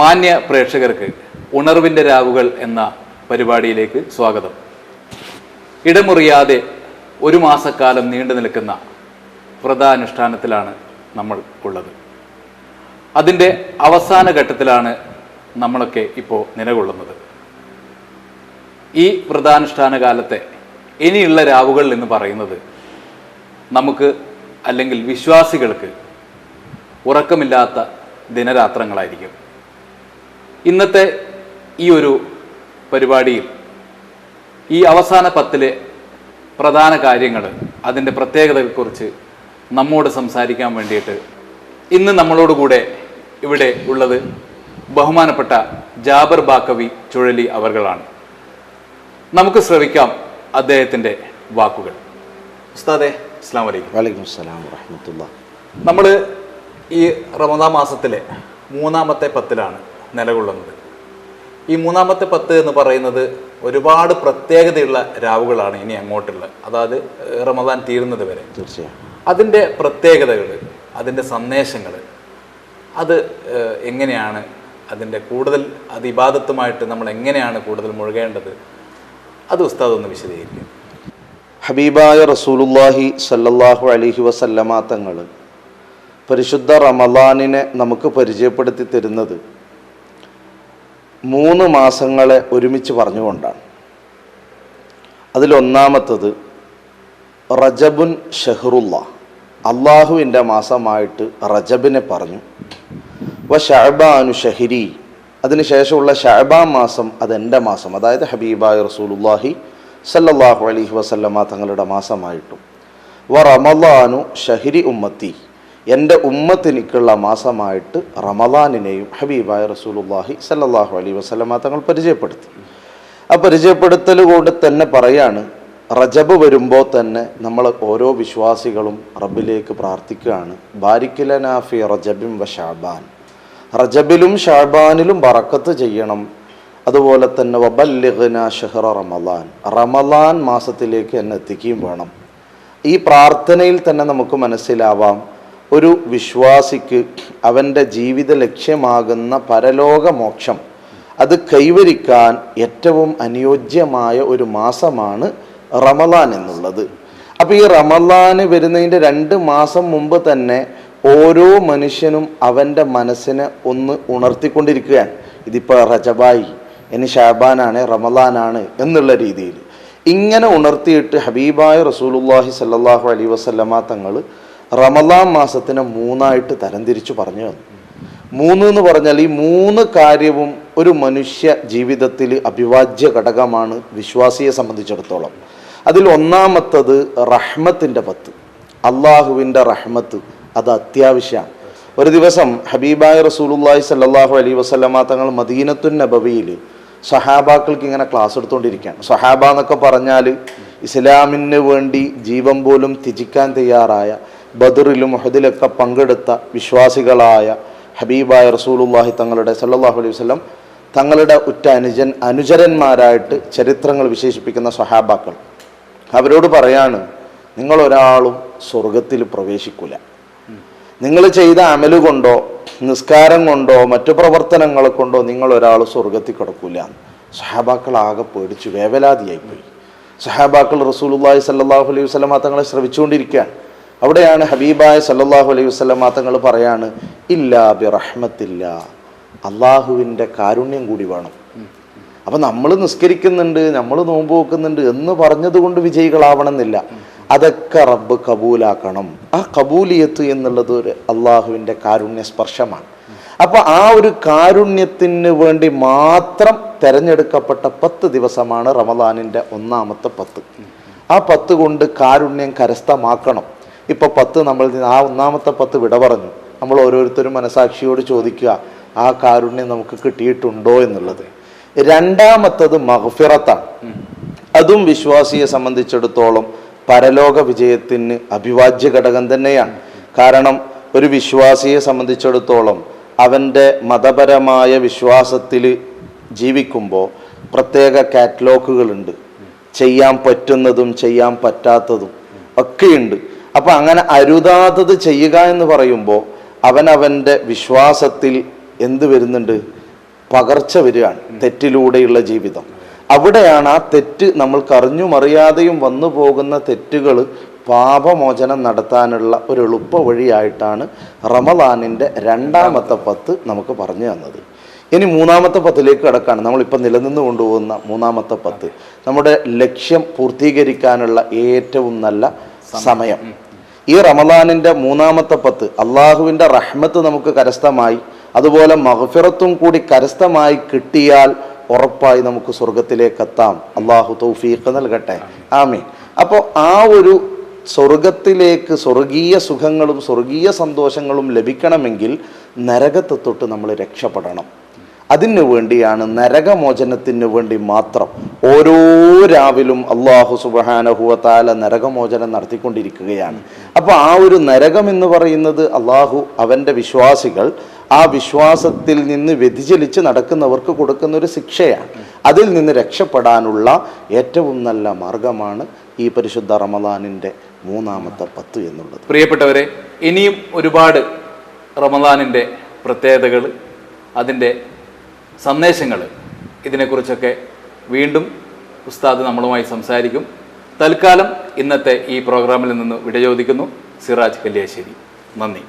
മാന്യ പ്രേക്ഷകർക്ക് ഉണർവിന്റെ രാവുകൾ എന്ന പരിപാടിയിലേക്ക് സ്വാഗതം. ഇടമുറിയാതെ ഒരു മാസക്കാലം നീണ്ടു നിൽക്കുന്ന വ്രതാനുഷ്ഠാനത്തിലാണ് നമ്മൾ ഉള്ളത്. അതിന്റെ അവസാന ഘട്ടത്തിലാണ് നമ്മളൊക്കെ ഇപ്പോൾ നിലകൊള്ളുന്നത്. ഈ വ്രതാനുഷ്ഠാന കാലത്തെ ഇനിയുള്ള രാവുകൾ എന്ന് പറയുന്നത് നമുക്ക് അല്ലെങ്കിൽ വിശ്വാസികൾക്ക് ഉറക്കമില്ലാത്ത ദിനരാത്രങ്ങളായിരിക്കും. ഇന്നത്തെ ഈ ഒരു പരിപാടിയിൽ ഈ അവസാന പത്തിലെ പ്രധാന കാര്യങ്ങൾ അതിന്റെ പ്രത്യേകതയെക്കുറിച്ച് നമ്മോട് സംസാരിക്കാൻ വേണ്ടിയിട്ട് ഇന്ന് നമ്മളോട് കൂടെ ഇവിടെ ഉള്ളത് ബഹുമാനപ്പെട്ട ജാബർ ബാക്കവി ചുഴലി അവർകളാണ്. നമുക്ക് ശ്രവിക്കാം അദ്ദേഹത്തിന്റെ വാക്കുകൾ. ഉസ്താദെ അസ്ലാം വലൈക്കും വലൈക്കും സ്സലാം വറഹമത്തുള്ള നമ്മൾ ഈ റമദാ മാസത്തിലെ മൂന്നാമത്തെ പത്തിലാണ് നിലകൊള്ളുന്നത്. ഈ മൂന്നാമത്തെ പത്ത് എന്ന് പറയുന്നത് ഒരുപാട് പ്രത്യേകതയുള്ള രാവുകളാണ് ഇനി അങ്ങോട്ടുള്ളത്. അതായത് റമദാൻ തീരുന്നത് വരെ. തീർച്ചയായും. അതിന്റെ പ്രത്യേകതകൾ അതിന്റെ സന്ദേശങ്ങൾ അത് എങ്ങനെയാണ് അതിന്റെ കൂടുതൽ അത് ഇബാദത്തുമായിട്ട് നമ്മൾ എങ്ങനെയാണ് കൂടുതൽ മുഴുകേണ്ടത് അത് ഉസ്താദ് ഒന്ന് വിശദീകരിക്കും. ഹബീബായ റസൂലുല്ലാഹി സല്ലല്ലാഹു അലൈഹി വസല്ലമ തങ്ങൾ പരിശുദ്ധ റമദാനിനെ നമുക്ക് പരിചയപ്പെടുത്തി തരുന്നത് മൂന്ന് മാസങ്ങളെ ഒരുമിച്ച് പറഞ്ഞുകൊണ്ടാണ്. അതിലൊന്നാമത്തത് റജബുൻ ഷെഹറുല്ല. അള്ളാഹുവിന്റെ മാസമായിട്ട് റജബിനെ പറഞ്ഞു. വ ഷഹബാനു ഷഹിരി. അതിനുശേഷമുള്ള ഷഹബാ മാസം അതെന്റെ മാസം. അതായത് ഹബീബായ റസൂലുല്ലാഹി സല്ലാഹു അലഹി വസല്ലമ തങ്ങളുടെ മാസമായിട്ടും. വ റമലാനു ഷഹിരി ഉമ്മത്തി. എന്റെ ഉമ്മത്തിനിക്കുള്ള മാസമായിട്ട് റമദാനിനെയും ഹബീബായ റസൂലുല്ലാഹി സല്ലാഹു അലൈ വസല്ലമ തങ്ങൾ പരിചയപ്പെടുത്തി. ആ പരിചയപ്പെടുത്തൽ കൊണ്ട് തന്നെ പറയാണ് റജബ് വരുമ്പോൾ തന്നെ നമ്മൾ ഓരോ വിശ്വാസികളും റബ്ബിലേക്ക് പ്രാർത്ഥിക്കുകയാണ്. ബാരിക്കലനാഫി റജബിം വ ഷാബാൻ. റജബിലും ഷാബാനിലും ബറക്കത്ത് ചെയ്യണം. അതുപോലെ തന്നെ വബല്ലിഗ്ന ഷഹറ റമദാൻ. റമദാൻ മാസത്തിലേക്ക് എന്നെ എത്തിക്കുകയും വേണം. ഈ പ്രാർത്ഥനയിൽ തന്നെ നമുക്ക് മനസ്സിലാവാം ഒരു വിശ്വാസിക്ക് അവന്റെ ജീവിത ലക്ഷ്യമാകുന്ന പരലോക മോക്ഷം അത് കൈവരിക്കാൻ ഏറ്റവും അനുയോജ്യമായ ഒരു മാസമാണ് റമലാൻ എന്നുള്ളത്. അപ്പോൾ ഈ റമലാന് വരുന്നതിന്റെ രണ്ട് മാസം മുമ്പ് തന്നെ ഓരോ മനുഷ്യനും അവന്റെ മനസ്സിനെ ഒന്ന് ഉണർത്തിക്കൊണ്ടിരിക്കുകയാണ്. ഇതിപ്പോൾ റജബായി ഇനി ഷാബാനാണ് റമലാനാണ് എന്നുള്ള രീതിയിൽ. ഇങ്ങനെ ഉണർത്തിയിട്ട് ഹബീബായ റസൂലുല്ലാഹി സല്ലല്ലാഹു അലൈഹി വസല്ലമ തങ്ങൾ റമലാൻ മാസത്തിനെ മൂന്നായിട്ട് തരംതിരിച്ചു പറഞ്ഞു തന്നു. മൂന്ന് എന്ന് പറഞ്ഞാൽ ഈ മൂന്ന് കാര്യവും ഒരു മനുഷ്യ ജീവിതത്തിൽ അഭിവാജ്യ ഘടകമാണ് വിശ്വാസിയെ സംബന്ധിച്ചിടത്തോളം. അതിൽ ഒന്നാമത്തത് റഹ്മത്തിന്റെ പത്ത്. അള്ളാഹുവിന്റെ റഹ്മത്ത് അത് അത്യാവശ്യമാണ്. ഒരു ദിവസം ഹബീബായ റസൂലുല്ലാഹി സല്ലാഹു അലൈ വസല്ലമ തങ്ങൾ മദീനത്തുൻ നബവിയിൽ സഹാബാക്കൾക്ക് ഇങ്ങനെ ക്ലാസ് എടുത്തുകൊണ്ടിരിക്കുകയാണ്. സഹാബ എന്നൊക്കെ പറഞ്ഞാൽ ഇസ്ലാമിന് വേണ്ടി ജീവൻ പോലും ത്യജിക്കാൻ തയ്യാറായ ബദറിലും മുഹദിലൊക്കെ പങ്കെടുത്ത വിശ്വാസികളായ ഹബീബായ റസൂലുല്ലാഹി തങ്ങളുടെ സല്ലാഹു അലൈഹി വസ്ലം തങ്ങളുടെ ഉറ്റ അനുജൻ അനുചരന്മാരായിട്ട് ചരിത്രങ്ങൾ വിശേഷിപ്പിക്കുന്ന സഹാബാക്കൾ അവരോട് പറയാണ് നിങ്ങളൊരാളും സ്വർഗത്തിൽ പ്രവേശിക്കില്ല നിങ്ങൾ ചെയ്ത അമൽ കൊണ്ടോ നിസ്കാരം കൊണ്ടോ മറ്റു പ്രവർത്തനങ്ങൾ കൊണ്ടോ നിങ്ങളൊരാൾ സ്വർഗത്തിൽ കിടക്കൂല. സഹാബാക്കൾ ആകെ പേടിച്ച് വേവലാതിയായിപ്പോയി. സഹാബാക്കൾ റസൂലുല്ലാഹി സല്ലാഹു അലൈഹി വസല്ലമ തങ്ങളെ ശ്രവിച്ചുകൊണ്ടിരിക്കുകയാണ്. അവിടെയാണ് ഹബീബായ സല്ലാഹു അലൈഹി വസ്ലം തങ്ങൾ പറയാണ് ഇല്ലാ ബി റഹ്മത്തില്ല അള്ളാഹുവിന്റെ കാരുണ്യം കൂടി വേണം. അപ്പം നമ്മൾ നിസ്കരിക്കുന്നുണ്ട് നമ്മൾ നോമ്പ് വെക്കുന്നുണ്ട് എന്ന് പറഞ്ഞതുകൊണ്ട് വിജയികളാവണമെന്നില്ല. അതൊക്കെ റബ്ബ് കബൂലാക്കണം. ആ കബൂലിയത്ത് എന്നുള്ളത് ഒരു അള്ളാഹുവിന്റെ കാരുണ്യ സ്പർശമാണ്. അപ്പോൾ ആ ഒരു കാരുണ്യത്തിന് വേണ്ടി മാത്രം തിരഞ്ഞെടുക്കപ്പെട്ട പത്ത് ദിവസമാണ് റമദാനിന്റെ ഒന്നാമത്തെ പത്ത്. ആ പത്ത് കൊണ്ട് കാരുണ്യം കരസ്ഥമാക്കണം. ഇപ്പൊ പത്ത് നമ്മൾ ആ ഒന്നാമത്തെ പത്ത് വിട പറഞ്ഞു. നമ്മൾ ഓരോരുത്തരും മനസാക്ഷിയോട് ചോദിക്കുക ആ കാരുണ്യം നമുക്ക് കിട്ടിയിട്ടുണ്ടോ എന്നുള്ളത്. രണ്ടാമത്തത് മഹഫിറത്താണ് അതും വിശ്വാസിയെ സംബന്ധിച്ചിടത്തോളം പരലോക വിജയത്തിന് അഭിവാജ്യ ഘടകം തന്നെയാണ്. കാരണം ഒരു വിശ്വാസിയെ സംബന്ധിച്ചിടത്തോളം അവന്റെ മതപരമായ വിശ്വാസത്തിൽ ജീവിക്കുമ്പോൾ പ്രത്യേക കാറ്റലോഗുകളുണ്ട്. ചെയ്യാൻ പറ്റുന്നതും ചെയ്യാൻ പറ്റാത്തതും ഒക്കെയുണ്ട്. അപ്പം അങ്ങനെ അരുതാത്തത് ചെയ്യുക എന്ന് പറയുമ്പോൾ അവനവന്റെ വിശ്വാസത്തിൽ എന്ത് വരുന്നുണ്ട്? പകർച്ച വരികയാണ് തെറ്റിലൂടെയുള്ള ജീവിതം. അവിടെയാണ് ആ തെറ്റ് നമ്മൾക്ക് അറിഞ്ഞും അറിയാതെയും വന്നു പോകുന്ന തെറ്റുകൾ പാപമോചനം നടത്താനുള്ള ഒരു എളുപ്പ വഴിയായിട്ടാണ് റമദാനിന്റെ രണ്ടാമത്തെ പത്ത് നമുക്ക് പറഞ്ഞു തന്നത്. ഇനി മൂന്നാമത്തെ പത്തിലേക്ക് കിടക്കാണ്. നമ്മളിപ്പോൾ നിലനിന്ന് കൊണ്ടുപോകുന്ന മൂന്നാമത്തെ പത്ത്. നമ്മുടെ ലക്ഷ്യം പൂർത്തീകരിക്കാനുള്ള ഏറ്റവും നല്ല സമയം. ഈ റമദാനിന്റെ മൂന്നാമത്തെ പത്ത് അള്ളാഹുവിന്റെ റഹ്മത്ത് നമുക്ക് കരസ്ഥമായി അതുപോലെ മഹഫിറത്തും കൂടി കരസ്ഥമായി കിട്ടിയാൽ ഉറപ്പായി നമുക്ക് സ്വർഗത്തിലേക്ക് എത്താം. അള്ളാഹു തൗഫീഖ് നൽകട്ടെ. ആമീൻ. അപ്പോൾ ആ ഒരു സ്വർഗത്തിലേക്ക് സ്വർഗീയ സുഖങ്ങളും സ്വർഗീയ സന്തോഷങ്ങളും ലഭിക്കണമെങ്കിൽ നരകത്തെ തൊട്ട് നമ്മൾ രക്ഷപ്പെടണം. അതിനു വേണ്ടിയാണ് നരകമോചനത്തിന് വേണ്ടി മാത്രം ഓരോ രാവിലും അള്ളാഹു സുബഹാനഹുവത്താല നരകമോചനം നടത്തിക്കൊണ്ടിരിക്കുകയാണ്. അപ്പോൾ ആ ഒരു നരകം എന്ന് പറയുന്നത് അള്ളാഹു അവന്റെ വിശ്വാസികൾ ആ വിശ്വാസത്തിൽ നിന്ന് വ്യതിചലിച്ച് നടക്കുന്നവർക്ക് കൊടുക്കുന്ന ഒരു ശിക്ഷയാണ്. അതിൽ നിന്ന് രക്ഷപ്പെടാനുള്ള ഏറ്റവും നല്ല മാർഗമാണ് ഈ പരിശുദ്ധ റമദാനിന്റെ മൂന്നാമത്തെ പത്ത് എന്നുള്ളത്. പ്രിയപ്പെട്ടവരെ ഇനിയും ഒരുപാട് റമദാനിന്റെ പ്രത്യേകതകൾ അതിന്റെ സന്ദേശങ്ങൾ ഇതിനെക്കുറിച്ചൊക്കെ വീണ്ടും ഉസ്താദ് നമ്മളുമായി സംസാരിക്കും. തൽക്കാലം ഇന്നത്തെ ഈ പ്രോഗ്രാമിൽ നിന്ന് വിടചോദിക്കുന്നു സിറാജ് കല്യാശ്ശേരി. നന്ദി.